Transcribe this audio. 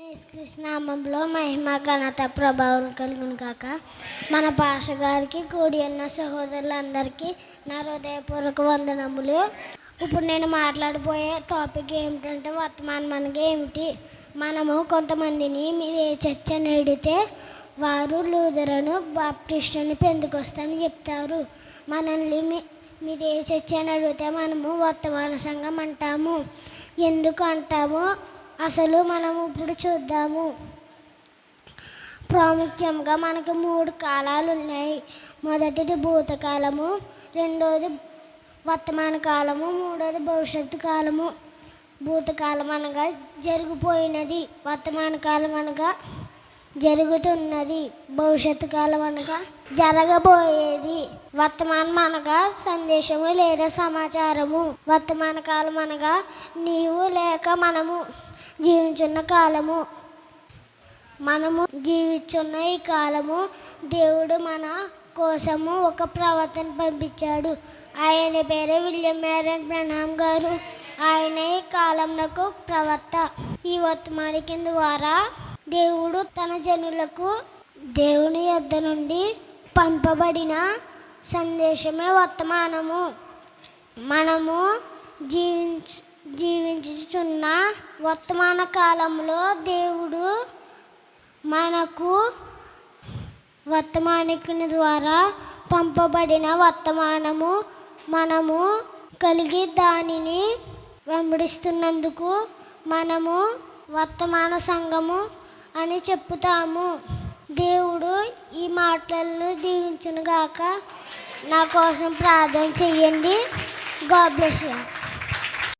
కృష్ణామంలో మహిమ ఘనత ప్రభావం కలుగును కాక మన భాష గారికి కూడి ఉన్న సహోదరులందరికీ నా హృదయపూర్వక వందనములు. ఇప్పుడు నేను మాట్లాడబోయే టాపిక్ ఏమిటంటే వర్తమానం అనగా ఏమిటి? మనము కొంతమందిని మీరు ఏ చర్చ అని అడిగితే వారు లూదరను బాప్టిస్టుని పెందుకొస్తామని చెప్తారు. మనల్ని మీ మీరు ఏ చర్చ అని అడిగితే మనము వర్తమాన సంఘం అంటాము. ఎందుకు అంటామో? అసలు మనం ఇప్పుడు చూద్దాము. ప్రాముఖ్యంగా మనకు మూడు కాలాలు ఉన్నాయి. మొదటిది భూతకాలము రెండోది వర్తమాన కాలము మూడోది భవిష్యత్తు కాలము. భూతకాలం అనగా జరిగిపోయినది వర్తమాన కాలం అనగా జరుగుతున్నది భవిష్యత్తు కాలం అనగా జరగబోయేది. వర్తమానం అనగా సందేశము లేదా సమాచారము. వర్తమాన కాలం అనగా నీవు లేక మనము. జీవించున్న కాలము. మనము జీవించున్న ఈ కాలము దేవుడు మన కోసము ఒక ప్రవర్తన పంపించాడు. ఆయన పేరే విలియం మేరన్ ప్రణామ్ గారు. ఆయన ఈ కాలంలో ప్రవర్త ఈ వర్తమానికిన ద్వారా దేవుడు తన జనులకు దేవుని యొద్ద నుండి పంపబడిన సందేశమే వర్తమానము. మనము జీవించు జీవించుచున్న వర్తమాన కాలంలో దేవుడు మనకు వర్తమానికుని ద్వారా పంపబడిన వర్తమానము మనము కలిగి దానిని వెంబడిస్తున్నందుకు మనము వర్తమాన సంఘము అని చెప్పుతాము. దేవుడు ఈ మాటలను దీవించునుగాక. నా కోసం ప్రార్థన చెయ్యండి. God bless you.